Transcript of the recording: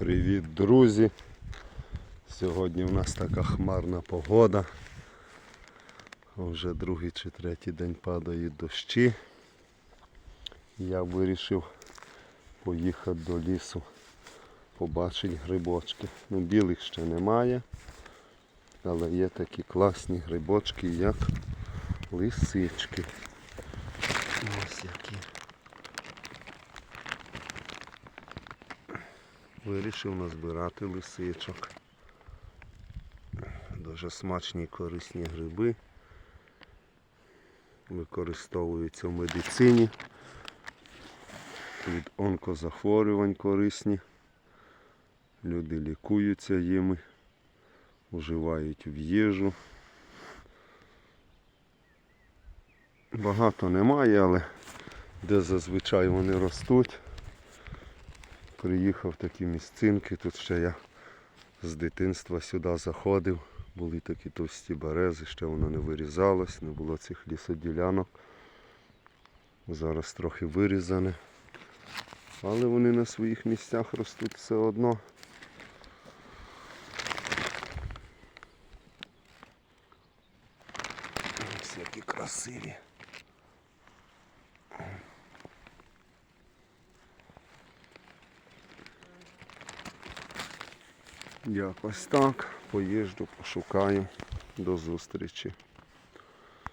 Привіт, друзі! Сьогодні у нас така хмарна погода. Вже другий чи третій день падають дощі. Я вирішив поїхати до лісу, побачити грибочки. Ну, білих ще немає, але є такі класні грибочки, як лисички. Ось які. Вирішив назбирати лисичок. Дуже смачні корисні гриби. Використовуються в медицині. Від онкозахворювань корисні. Люди лікуються їми, вживають в їжу. Багато немає, але де зазвичай вони ростуть. Приїхав такі місцинки, тут ще я з дитинства сюди заходив. Були такі товсті берези, ще воно не вирізалось, не було цих лісоділянок. Зараз трохи вирізане. Але вони на своїх місцях ростуть все одно. Ось які красиві. Якось так. Поїжджу, пошукаю. До зустрічі.